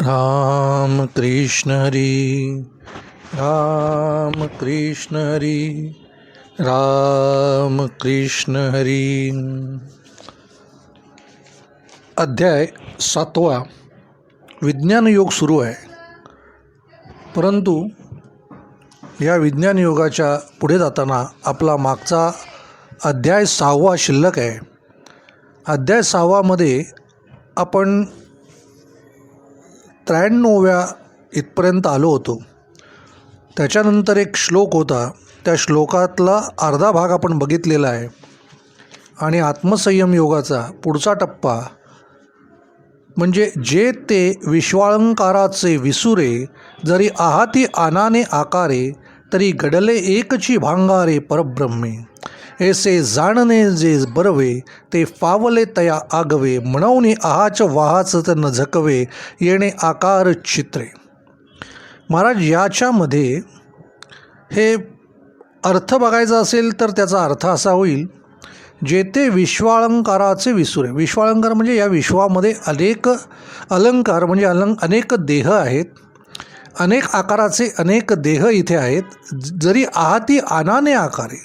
राम कृष्ण हरी राम कृष्ण हरी राम कृष्ण हरी. अध्याय सातवा. विज्ञान योग सुरू आहे. परंतु या विज्ञान योगाच्या पुढे जाताना आपला मागचा अध्याय सहावा शिल्लक आहे. अध्याय सहावामध्ये आपण त्र्याण्णवव्या इथपर्यंत आलो होतो. त्याच्यानंतर एक श्लोक होता. त्या श्लोकातला अर्धा भाग आपण बघितलेला आहे. आणि आत्मसंयम योगाचा पुढचा टप्पा म्हणजे जे ते विश्वाळंकाराचे विसुरे जरी आहाती आनाने आकारे तरी घडले एकची भांगारे परब्रह्मे. ऐसे जाणणे जे बरवे ते फावले तया आगवे म्हणून आहाच वाहाच न झकवे येणे आकार चित्रे. महाराज याच्यामध्ये हे अर्थ बघायचा असेल तर त्याचा अर्थ असा होईल जेथे विश्वाळंकाराचे विसुरे विश्वाळंकार म्हणजे या विश्वामध्ये अनेक अलंकार म्हणजे अलंक अनेक देह आहेत. अनेक आकाराचे अनेक देह इथे आहेत. जरी आहाती आनाने आकारे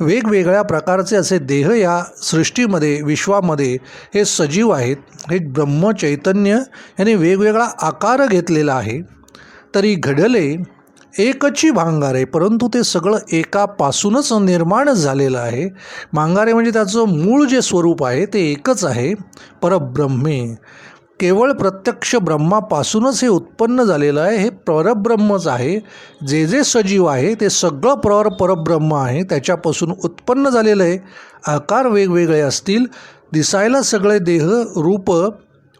वेगवेगळ्या प्रकारचे असे देह या सृष्टीमध्ये विश्वामध्ये हे सजीव आहेत. हे ब्रह्मचैतन्य याने वेगवेगळा आकार घेतलेला आहे. तरी घडले एकची भांगारे परंतु ते सगळं एकापासूनच निर्माण झालेलं आहे. भांगारे म्हणजे त्याचं मूळ जे स्वरूप आहे ते एकच आहे. परब्रह्मे. केवळ प्रत्यक्ष ब्रह्मापासूनच हे उत्पन्न झालेलं आहे हे परब्रह्मच आहे. जे जे सजीव आहे ते सगळं प्रवर परब्रह्म आहे त्याच्यापासून उत्पन्न झालेलं आहे. आकार वेगवेगळे असतील दिसायला सगळे देह रूप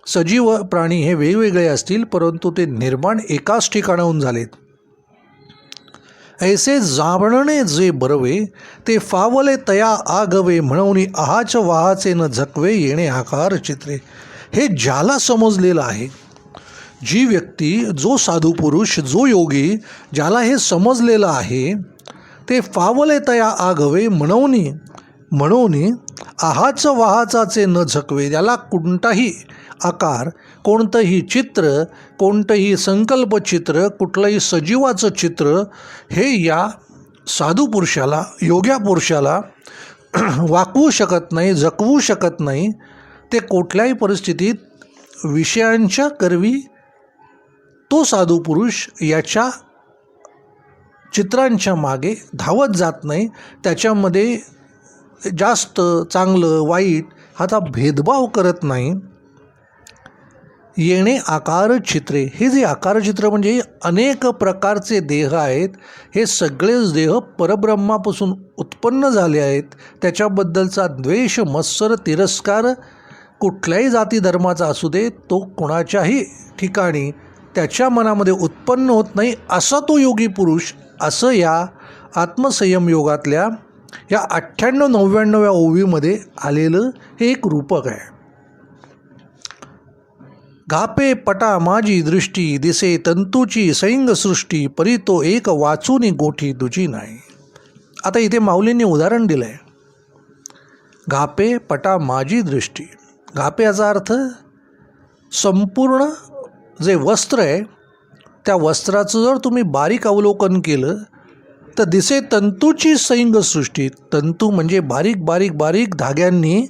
सजीव प्राणी हे वेगवेगळे असतील परंतु ते निर्माण एकाच ठिकाणाहून झालेत. ऐसे जाणणे जे बरवे ते फावले तया आगवे म्हणून आहाच वाहाचे न झकवे येणे आकार चित्रे. हे ज्याला समजलेलं आहे जी व्यक्ती जो साधू पुरुष जो योगी ज्याला हे समजलेलं आहे ते फावले तया आगवे म्हणून म्हणून आहाच वाहाचाचे न झकवे याला कोणताही आकार कोणतंही चित्र कोणतंही संकल्पचित्र कुठलंही सजीवाचं चित्र हे या साधू पुरुषाला योग्या पुरुषाला वाकवू शकत नाही जकवू शकत नाही ते कुठल्याही परिस्थितीत विषयांच्या करवी तो साधू पुरुष याच्या चित्रांच्या मागे धावत जात नाही. त्याच्यामध्ये जास्त चांगलं वाईट हाचा भेदभाव करत नाही. येणे आकार चित्रे हे जे आकारचित्र म्हणजे अनेक प्रकारचे देह आहेत. हे सगळेच देह परब्रह्मापासून उत्पन्न झाले आहेत. त्याच्याबद्दलचा द्वेष मत्सर तिरस्कार कुठल्याही जाती धर्माचा असू दे तो कोणाच्याही ठिकाणी त्याच्या मनामध्ये उत्पन्न होत नाही असा तो योगी पुरुष असं या आत्मसंयम योगातल्या या अठ्ठ्याण्णव नव्याण्णव्या ओवीमध्ये आलेलं हे एक रूपक आहे. घापे पटा माझी दृष्टी दिसे तंतूची सृष्टी परी तो एक वाचूनी गोठी दुजी नाही. आता इथे माऊलींनी उदाहरण दिलं आहे घापे पटा माझी दृष्टी. घाप याचा अर्थ संपूर्ण जे वस्त्र आहे त्या वस्त्राचं जर तुम्ही बारीक अवलोकन केलं तर दिसे तंतूची सृष्टी. तंतू म्हणजे बारीक बारीक बारीक धाग्यांनी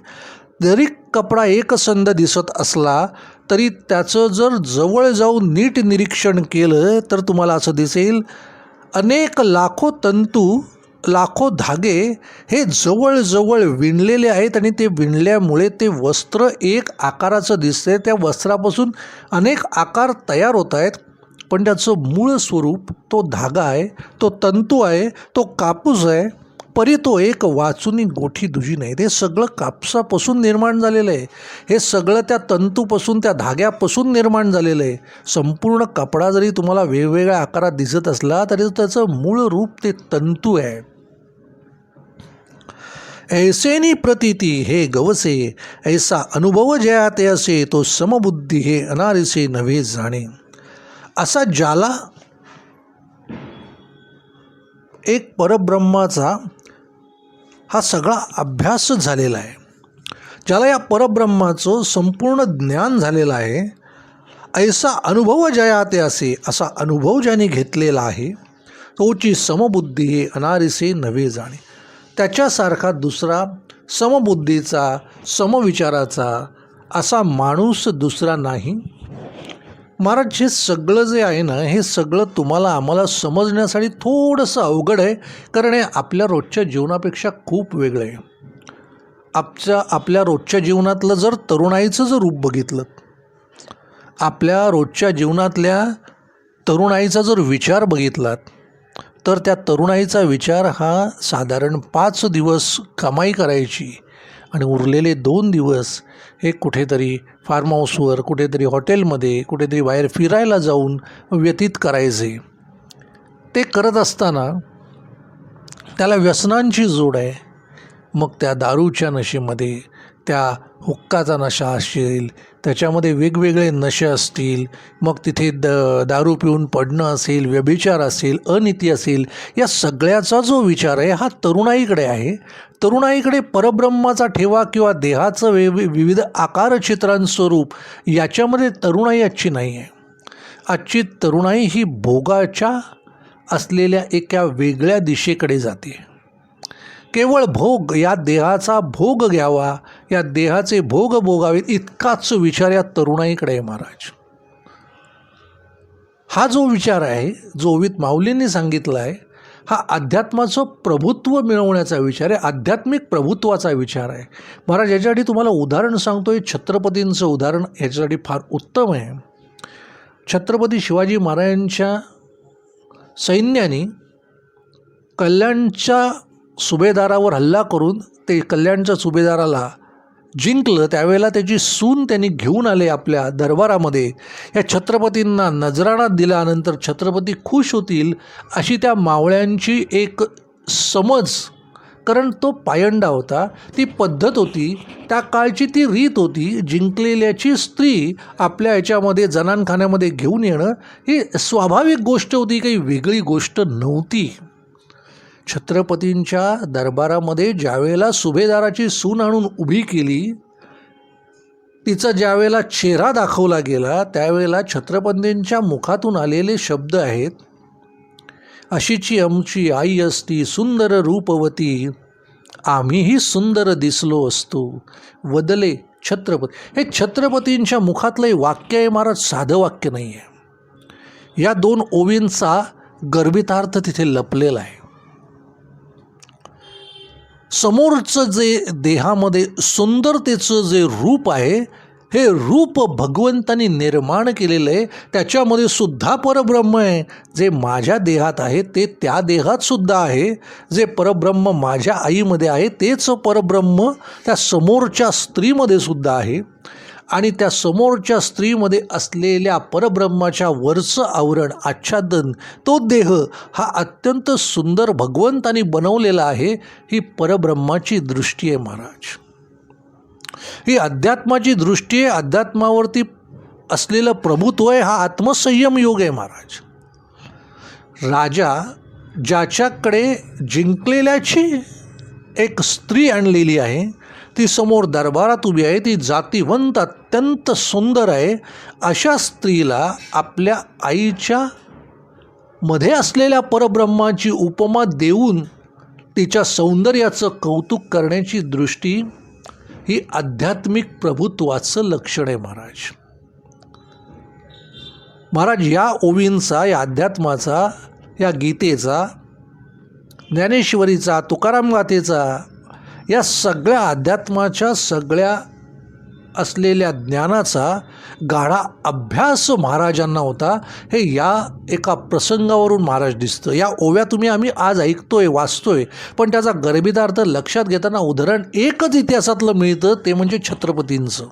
जरी कपडा एकसंध दिसत असला तरी त्याचं जर जवळ जाऊन नीट निरीक्षण केलं तर तुम्हाला असं दिसेल अनेक लाखो तंतू लाखो धागे हे जवळजवळ विणलेले आहेत आणि ते विणल्यामुळे ते वस्त्र एक आकाराचं दिसते त्या वस्त्रापासून अनेक आकार तयार होत आहेत. पण त्याचं मूळ स्वरूप तो धागा आहे तो तंतू आहे तो कापूस आहे परी तो एक वाचूनी गोठी दुजी नाही. हे सगळं कापसापासून निर्माण झालेलं आहे. हे सगळं त्या तंतूपासून त्या धाग्यापासून निर्माण झालेलं आहे. संपूर्ण कपडा जरी तुम्हाला वेगवेगळ्या आकारात दिसत असला तरी त्याचं मूळ रूप ते तंतू आहे. ऐसेनी प्रतीती हे गवसे ऐसा अनुभव जया ते असे तो समबुद्धी हे अनारिसे नव्हे जाणे. असा ज्याला एक परब्रह्माचा हा सगळा अभ्यास झालेला आहे. ज्याला या परब्रह्माचं संपूर्ण ज्ञान झालेलं आहे ऐसा अनुभव जयाते असे असा अनुभव ज्याने घेतलेला आहे तोची समबुद्धी अनारिसे नवे जाणे. त्याच्यासारखा दुसरा समबुद्धीचा समविचाराचा असा माणूस दुसरा नाही. महाराज हे सगळं जे आहे ना हे सगळं तुम्हाला आम्हाला समजण्यासाठी थोडंसं अवघड आहे कारण हे आपल्या रोजच्या जीवनापेक्षा खूप वेगळं आहे. आपच्या आपल्या रोजच्या जीवनातलं जर तरुणाईचं जर रूप बघितलं आपल्या रोजच्या जीवनातल्या तरुणाईचा जर विचार बघितलात तर त्या तरुणाईचा विचार हा साधारण पाच दिवस कमाई करायची आणि उरलेले दोन दिवस हे कुठेतरी फार्म हाऊसवर कुठेतरी हॉटेलमध्ये कुठेतरी बाहेर फिरायला जाऊन व्यतीत करायचे. ते करत असताना त्याला व्यसनांची जोड आहे. मग त्या दारूच्या नशेमध्ये त्या हुक्काचा नशा असेल त्याच्यामध्ये वेगवेगळे नशे असतील मग तिथे द दारू पिऊन पडणं असेल व्यभिचार असेल अनिती असेल या सगळ्याचा जो विचार आहे हा तरुणाईकडे आहे. तरुणाईकडे परब्रह्माचा ठेवा किंवा देहाचं वे विविध आकारचित्रांस्वरूप याच्यामध्ये तरुणाई आजची नाही आहे. आजची तरुणाई ही भोगाच्या असलेल्या एका वेगळ्या दिशेकडे जाते. केवळ भोग या देहाचा भोग घ्यावा या देहाचे भोग भोगावेत इतकाच विचार या तरुणाईकडे आहे महाराज. हा जो विचार आहे जो ओवीत माऊलींनी सांगितला आहे हा अध्यात्माचं प्रभुत्व मिळवण्याचा विचार आहे आध्यात्मिक प्रभुत्वाचा विचार आहे. महाराज याच्यासाठी तुम्हाला उदाहरण सांगतो आहे छत्रपतींचं उदाहरण याच्यासाठी फार उत्तम आहे. छत्रपती शिवाजी महाराजांच्या सैन्याने कल्याणच्या सुभेदारावर हल्ला करून ते कल्याणच्या सुभेदाराला जिंकलं त्यावेळेला त्याची सून त्यांनी घेऊन आले आपल्या दरबारामध्ये. या छत्रपतींना नजराणा दिल्यानंतर छत्रपती खुश होतील अशी त्या मावळ्यांची एक समज. कारण तो पायंडा होता ती पद्धत होती त्या काळची ती रीत होती जिंकलेल्याची स्त्री आपल्या याच्यामध्ये जनानखान्यामध्ये घेऊन येणं ही स्वाभाविक गोष्ट होती काही वेगळी गोष्ट नव्हती. छत्रपतींच्या दरबारामध्ये ज्यावेळेला सुभेदाराची सून आणून उभी केली तिचा ज्यावेळेला चेहरा दाखवला गेला त्यावेळेला छत्रपतींच्या मुखातून आलेले शब्द आहेत अशीची आमची आई असती सुंदर रूपवती आम्हीही सुंदर दिसलो असतो. वदले छत्रपती. हे छत्रपतींच्या मुखातलं हे वाक्य आहे महाराज साधं वाक्य नाही आहे या दोन ओवींचा गर्भितार्थ तिथे लपलेला आहे. समोरचं जे देहामध्ये सुंदरतेचं जे रूप आहे हे रूप भगवंतानी निर्माण केलेलं आहे त्याच्यामध्ये सुद्धा परब्रह्म आहे. जे माझ्या देहात आहे ते त्या देहात सुद्धा आहे. जे परब्रह्म माझ्या आईमध्ये आहे तेच परब्रह्म त्या समोरच्या स्त्रीमध्ये सुद्धा आहे. आणि त्या समोरच्या स्त्रीमध्ये असलेल्या परब्रह्माच्या वरचं आवरण आच्छादन तो देह हा अत्यंत सुंदर भगवंतानी बनवलेला आहे ही परब्रह्माची दृष्टी आहे महाराज. ही अध्यात्माची दृष्टी आहे अध्यात्मावरती असलेलं प्रभुत्व आहे हा आत्मसंयम योग आहे महाराज. राजा ज्याच्याकडे जिंकलेल्याची एक स्त्री आणलेली आहे ती समोर दरबारात उभी आहे ती जातीवंत अत्यंत सुंदर आहे. अशा स्त्रीला आपल्या आईच्या मध्ये असलेल्या परब्रह्माची उपमा देऊन तिच्या सौंदर्याचं कौतुक करण्याची दृष्टी ही आध्यात्मिक प्रभुत्वाचं लक्षण आहे महाराज. महाराज या ओवींचा या अध्यात्माचा या गीतेचा ज्ञानेश्वरीचा तुकाराम गाथेचा या सगळ्या अध्यात्माच्या सगळ्या असलेल्या ज्ञानाचा गाढा अभ्यास महाराजांना होता. हे या एका प्रसंगावरून महाराज दिसतं. या ओव्या तुम्ही आम्ही आज ऐकतोय वाचतोय. पण त्याचा गर्भितार्थ लक्षात घेताना उदाहरण एकच इतिहासातलं मिळतं ते म्हणजे छत्रपतींचं.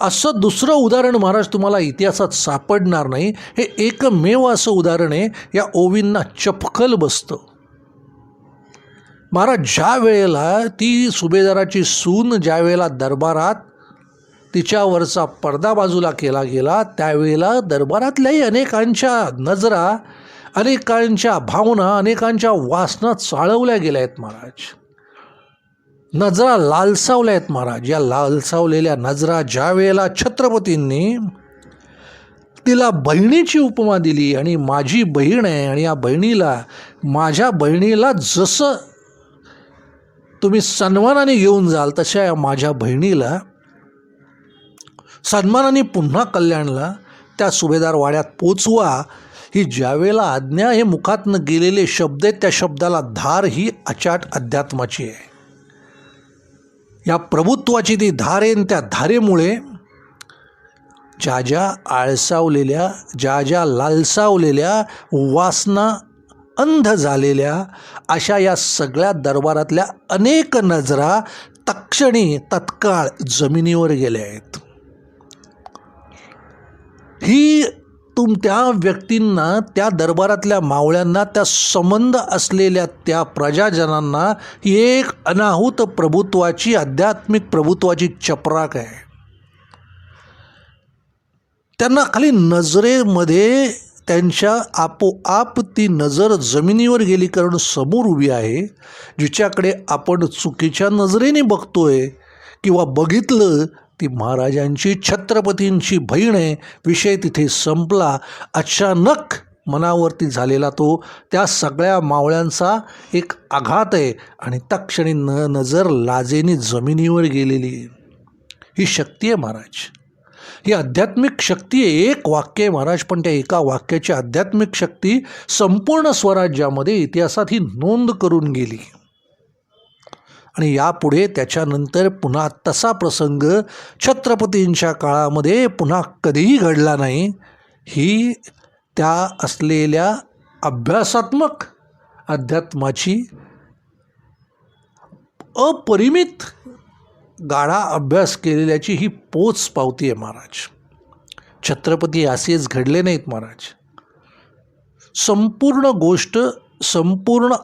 असं दुसरं उदाहरण महाराज तुम्हाला इतिहासात सापडणार नाही. हे एकमेव असं उदाहरण आहे. या ओवींना चपखल बसतं. महाराज ज्या वेळेला ती सुभेदाराची सून ज्या वेळेला दरबारात तिच्यावरचा पडदा बाजूला केला गेला त्यावेळेला दरबारातल्याही अनेकांच्या नजरा अनेकांच्या भावना अनेकांच्या वासना चाळवल्या गेल्या आहेत महाराज. नजरा लालसावल्या आहेत महाराज. या लालसावलेल्या नजरा ज्या वेळेला छत्रपतींनी तिला बहिणीची उपमा दिली आणि माझी बहीण आहे आणि या बहिणीला माझ्या बहिणीला जसं तुम्ही सन्मानाने घेऊन जाल तशा या माझ्या बहिणीला सन्मानाने पुन्हा कल्याणला त्या सुभेदार वाड्यात पोचवा. ही ज्यावेळेला आज्ञा हे मुखातनं गेलेले शब्द आहेत त्या शब्दाला धार ही अचाट अध्यात्माची आहे. या प्रभुत्वाची ती धार आहे त्या धारेमुळे ज्या ज्या आळसावलेल्या ज्या ज्या लालसावलेल्या वासना अंध झालेल्या अशा या सगळ्या दरबारातल्या अनेक नजरा तक्षणी तत्काळ जमिनीवर गेल्या आहेत. ही तुम त्या व्यक्तींना त्या दरबारातल्या मावळ्यांना त्या संबंध असलेल्या त्या प्रजाजनांना ही एक अनाहूत प्रभुत्वाची आध्यात्मिक प्रभुत्वाची चपराक आहे. त्यांना खाली नजरेमध्ये त्यांच्या आपोआप ती नजर जमिनीवर गेली कारण समोर उभी आहे जिच्याकडे आपण चुकीच्या नजरेने बघतोय किंवा बघितलं ती महाराजांची छत्रपतींची बहीण आहे. विषय तिथे संपला. अचानक मनावरती झालेला तो त्या सगळ्या मावळ्यांचा एक आघात आहे आणि तक्षणी न नजर लाजेने जमिनीवर गेलेली आहे. ही शक्ती आहे महाराज. ही आध्यात्मिक शक्ती एक वाक्य आहे महाराज पण त्या एका वाक्याची आध्यात्मिक शक्ती संपूर्ण स्वराज्यामध्ये इतिहासात ही नोंद करून गेली. आणि यापुढे त्याच्यानंतर पुन्हा तसा प्रसंग छत्रपतींच्या काळामध्ये पुन्हा कधीही घडला नाही. ही त्या असलेल्या अभ्यासात्मक अध्यात्माची अपरिमित गाढा अभ्यास केलेल्याची ही पोच पावती आहे महाराज. छत्रपती असेच घडले नाहीत महाराज. संपूर्ण गोष्ट संपूर्ण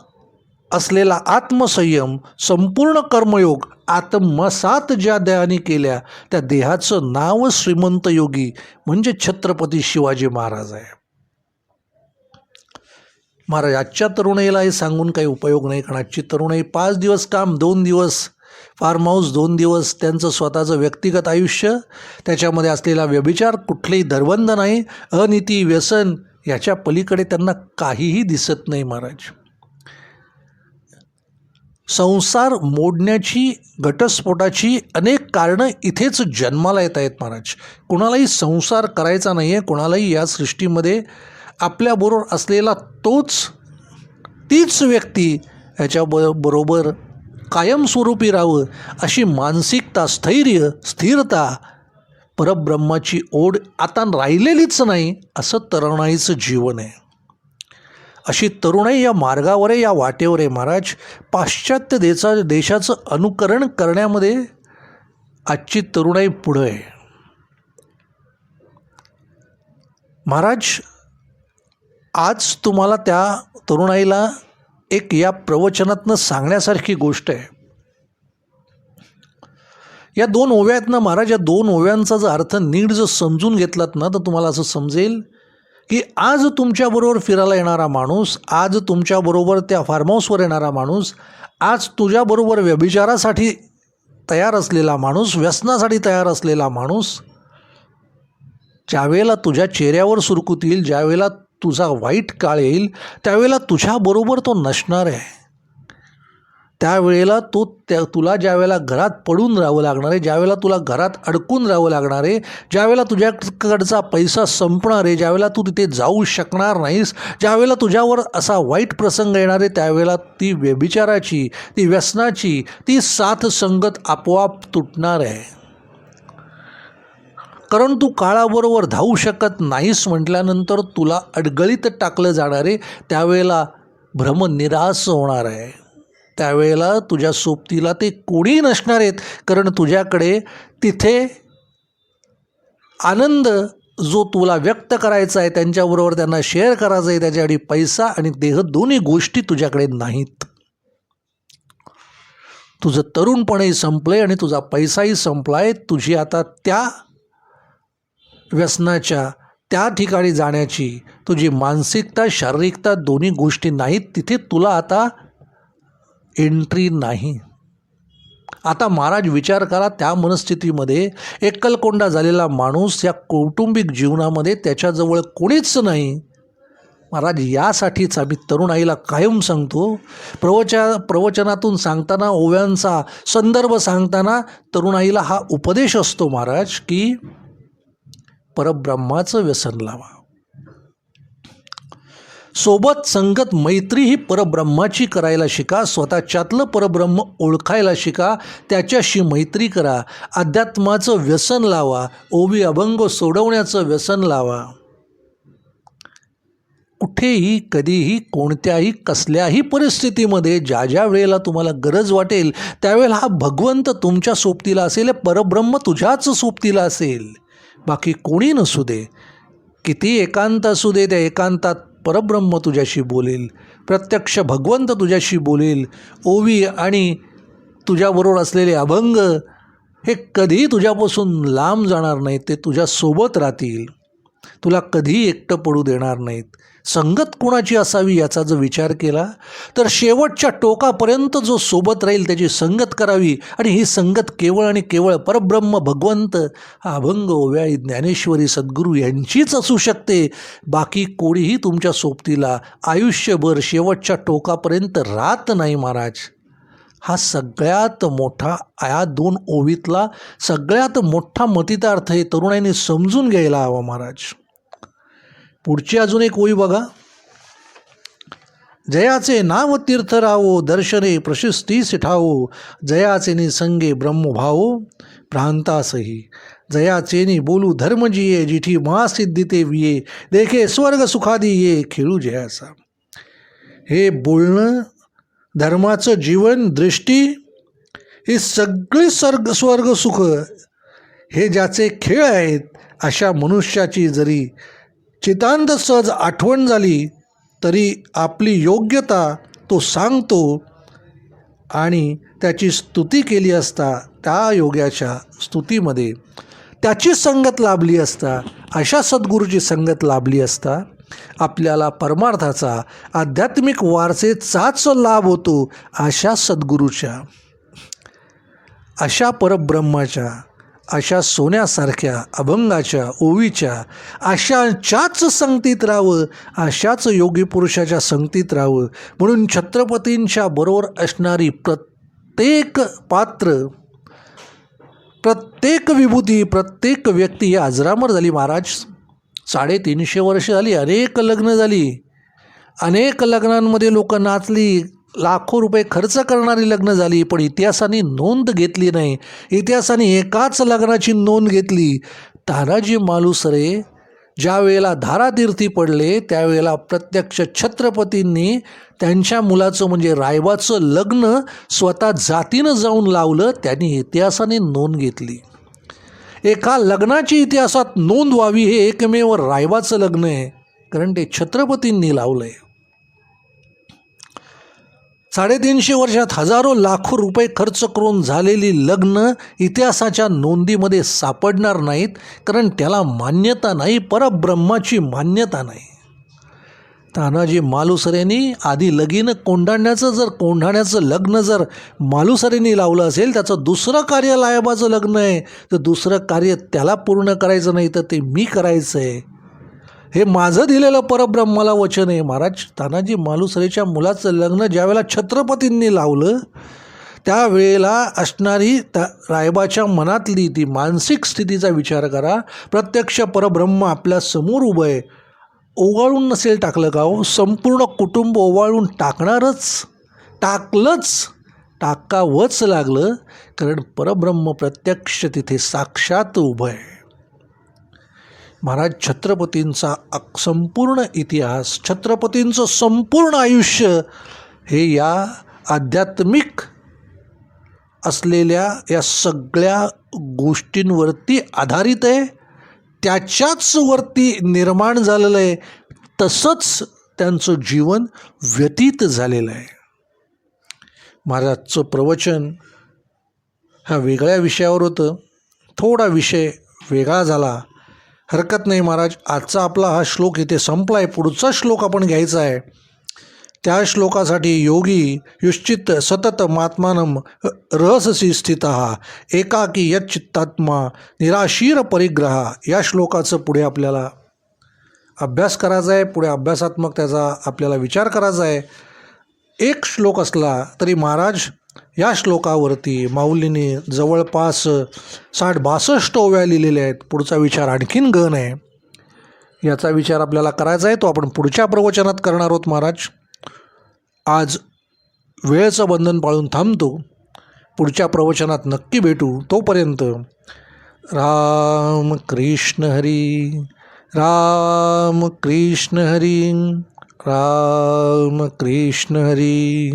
असलेला आत्मसंयम संपूर्ण कर्मयोग आत्मसात ज्या देहाने केल्या त्या देहाचं नाव श्रीमंत योगी म्हणजे छत्रपती शिवाजी महाराज आहे. महाराज आजच्या तरुणाईला हे सांगून काही उपयोग नाही कारण आजची तरुणाई पाच दिवस काम दोन दिवस फार्म हाऊस दोन दिवस त्यांचं स्वतःचं व्यक्तिगत आयुष्य त्याच्यामध्ये असलेला व्यभिचार कुठलेही धर्बंध नाही अनिती व्यसन याच्या पलीकडे त्यांना काहीही दिसत नाही महाराज. संसार मोडण्याची घटस्फोटाची अनेक कारणं इथेच जन्माला येत आहेत महाराज. कुणालाही संसार करायचा नाही आहे कुणालाही या सृष्टीमध्ये आपल्याबरोबर असलेला तोच तीच व्यक्ती याच्या ब बरोबर कायमस्वरूपी राहावं अशी मानसिकता स्थैर्य स्थिरता परब्रह्माची ओढ आता राहिलेलीच नाही असं तरुणाईचं जीवन आहे. अशी तरुणाई या मार्गावर आहे या वाटेवर आहे महाराज. पाश्चात्य देशा देशाचं अनुकरण करण्यामध्ये आजची तरुणाई पुढं आहे. महाराज आज तुम्हाला त्या तरुणाईला एक या प्रवचनातनं सांगण्यासारखी गोष्ट आहे. या दोन ओव्यात ना महाराज या दोन ओव्यांचा जर अर्थ नीट जर समजून घेतलात ना तर तुम्हाला असं समजेल की आज तुमच्याबरोबर फिरायला येणारा माणूस आज तुमच्याबरोबर त्या फार्म हाऊसवर येणारा माणूस आज तुझ्याबरोबर व्यभिचारासाठी तयार असलेला माणूस व्यसनासाठी तयार असलेला माणूस ज्यावेळेला तुझ्या चेहऱ्यावर सुरकुतील ज्यावेळेला तुझा वाईट काळ येईल त्यावेळेला तुझ्याबरोबर तो नसणार आहे. त्यावेळेला तो त्या तुला ज्यावेळेला घरात पडून राहावं लागणार आहे ज्यावेळेला तुला घरात अडकून राहावं लागणार आहे ज्यावेळेला तुझ्याकडचा पैसा संपणार आहे ज्यावेळेला तू तिथे जाऊ शकणार नाहीस ज्यावेळेला तुझ्यावर असा वाईट प्रसंग येणार आहे त्यावेळेला ती व्यभिचाराची ती व्यसनाची ती साथ संगत आपोआप तुटणार आहे. कारण तू काळाबरोबर धावू शकत नाहीस म्हटल्यानंतर तुला अडगळीत टाकलं जाणार आहे त्यावेळेला भ्रमनिरास होणार आहे. त्यावेळेला तुझ्या सोबतीला ते कोणी नसणार आहेत कारण तुझ्याकडे तिथे आनंद जो तुला व्यक्त करायचा आहे त्यांच्याबरोबर त्यांना शेअर करायचं आहे त्याच्यासाठी पैसा आणि देह दोन्ही गोष्टी तुझ्याकडे नाहीत. तुझं तरुणपणही संपलं आहे आणि तुझा पैसाही संपला आहे तुझी आता त्या व्यसनाच्या त्या ठिकाणी जाण्याची तुझी मानसिकता शारीरिकता दोन्ही गोष्टी नाहीत तिथे तुला आता एंट्री नाही. आता महाराज विचार करा त्या मनस्थितीमध्ये एकलकोंडा झालेला माणूस या कौटुंबिक जीवनामध्ये त्याच्याजवळ कोणीच नाही. महाराज यासाठीच आम्ही तरुणाईला कायम सांगतो प्रवचा प्रवचनातून सांगताना ओव्यांचा संदर्भ सांगताना तरुणाईला हा उपदेश असतो महाराज की परब्रह्माचं व्यसन लावा. सोबत संगत मैत्री ही परब्रह्माची करायला शिका स्वतःच्यातलं परब्रह्म ओळखायला शिका त्याच्याशी मैत्री करा अध्यात्माचं व्यसन लावा ओवी अभंग सोडवण्याचं व्यसन लावा. कुठेही कधीही कोणत्याही कसल्याही परिस्थितीमध्ये ज्या ज्या वेळेला तुम्हाला गरज वाटेल त्यावेळेला हा भगवंत तुमच्या सोबतीला असेल परब्रह्म तुझ्याच सोबतीला असेल. बाकी कोणी नसू दे. किती एकांत असू दे त्या एकांतात परब्रह्म तुझ्याशी बोलेल. प्रत्यक्ष भगवंत तुझ्याशी बोलेल. ओवी आणि तुझ्याबरोबर असलेले अभंग हे कधीही तुझ्यापासून लांब जाणार नाहीत ते तुझ्यासोबत राहतील. तुला कधीही एकटं पडू देणार नाहीत. संगत कोणाची असावी याचा जर विचार केला तर शेवटच्या टोकापर्यंत जो सोबत राहील त्याची संगत करावी आणि ही संगत केवळ आणि केवळ परब्रह्म भगवंत अभंग ओव्याळी ज्ञानेश्वरी सद्गुरू यांचीच असू शकते. बाकी कोणीही तुमच्या सोबतीला आयुष्यभर शेवटच्या टोकापर्यंत राहत नाही महाराज. हा सगळ्यात मोठा या दोन ओवीतला सगळ्यात मोठा मतितार्थ हे तरुणाईने समजून घ्यायला हवा महाराज. पुढची अजून एक ओळी बघा. जयाचे नाव तीर्थ राहो दर्शने प्रशस्तीस सिठाओ जयाचे निसंगे ब्रह्मभावो प्रांतासही जयाचेनी बोलू धर्मजिये जिठी महासिद्धी ते विये देखे स्वर्ग सुखादी ये खेळू जयाचा. हे बोलणं धर्माचं जीवन दृष्टी ही सगळी स्वर्ग स्वर्ग सुख हे ज्याचे खेळ आहेत अशा मनुष्याची जरी चितांत सहज आठवण झाली तरी आपली योग्यता तो सांगतो आणि त्याची स्तुती केली असता त्या योग्याच्या स्तुतीमध्ये त्याची संगत लाभली असता अशा सद्गुरूची संगत लाभली असता आपल्याला परमार्थाचा आध्यात्मिक वारसेचाच लाभ होतो अशा सद्गुरूच्या. अशा परब्रह्माच्या अशा सोन्यासारख्या अभंगाच्या ओवीच्या अशाच्याच संगतीत राहावं अशाच योगी पुरुषाच्या संगतीत राहावं म्हणून छत्रपतींच्या बरोबर असणारी प्रत्येक पात्र प्रत्येक विभूती प्रत्येक व्यक्ती ही अजरामर झाली महाराज. साडेतीनशे वर्ष झाली अनेक लग्न झाली. अनेक लग्नांमध्ये लोक नाचली लाखो रुपये खर्च करणारी लग्न झाली पण इतिहासाने नोंद घेतली नाही. इतिहासाने एकाच लग्नाची नोंद घेतली. तानाजी मालुसरे ज्या वेळेला धारातीर्थी पडले त्यावेळेला प्रत्यक्ष छत्रपतींनी त्यांच्या मुलाचं म्हणजे रायबाचं लग्न स्वतः जातीनं जाऊन लावलं त्यांनी इतिहासाने नोंद घेतली. एका लग्नाची इतिहासात नोंद व्हावी हे एकमेव रायबाचं लग्न आहे कारण ते छत्रपतींनी लावलं आहे साडेतीनशे वर्षात हजारो लाखो रुपये खर्च करून झालेली लग्न इतिहासाच्या नोंदीमध्ये सापडणार नाहीत कारण त्याला मान्यता नाही परब्रह्माची मान्यता नाही. तानाजी मालुसरेंनी आधी लगीन कोंढाण्याचं जर कोंढाण्याचं लग्न जर मालुसरेंनी लावलं असेल त्याचं दुसरं कार्य लायबाचं लग्न आहे. तर दुसरं कार्य त्याला पूर्ण करायचं नाही तर ते मी करायचं आहे हे माझं दिलेलं परब्रह्माला वचन आहे. महाराज तानाजी मालुसरेच्या मुलाचं लग्न ज्यावेळेला छत्रपतींनी लावलं त्यावेळेला असणारी त्या रायबाच्या मनातली ती मानसिक स्थितीचा विचार करा. प्रत्यक्ष परब्रह्म आपल्यासमोर उभं आहे. ओवाळून नसेल टाकलं का हो? संपूर्ण कुटुंब ओवाळून टाकणारच. टाकलंच. टाकावंच लागलं कारण परब्रह्म प्रत्यक्ष तिथे साक्षात उभं आहे. महाराज छत्रपतींचा संपूर्ण इतिहास छत्रपतींचं संपूर्ण आयुष्य हे या आध्यात्मिक असलेल्या या सगळ्या गोष्टींवरती आधारित आहे. त्याच्याच वरती निर्माण झालेलं आहे. तसंच त्यांचं जीवन व्यतीत झालेलं आहे. महाराजचं प्रवचन हा वेगळ्या विषयावर होतं. थोडा विषय वेगळा झाला. हरकत नाही महाराज आजचा आपला हा श्लोक इथे संपला आहे पुढचा श्लोक आपण घ्यायचा आहे. त्या श्लोकासाठी योगी युश्चित सतत मात्मानम रहससी स्थित एकाकी यच्चित्तात्मा निराशीर परिग्रहा या श्लोकाचं पुढे आपल्याला अभ्यास करायचा आहे. पुढे अभ्यासात्मक त्याचा आपल्याला विचार करायचा आहे. एक श्लोक असला तरी महाराज या श्लोकावरती माऊलीने जवळपास साठ बासष्ट ओव्या लिहिलेल्या आहेत. पुढचा विचार आणखीन गण आहे. याचा विचार आपल्याला करायचा आहे. तो आपण पुढच्या प्रवचनात करणार आहोत महाराज. आज वेळेचं बंधन पाळून थांबतो. पुढच्या प्रवचनात नक्की भेटू. तोपर्यंत राम कृष्ण हरी राम कृष्ण हरी राम कृष्ण हरी.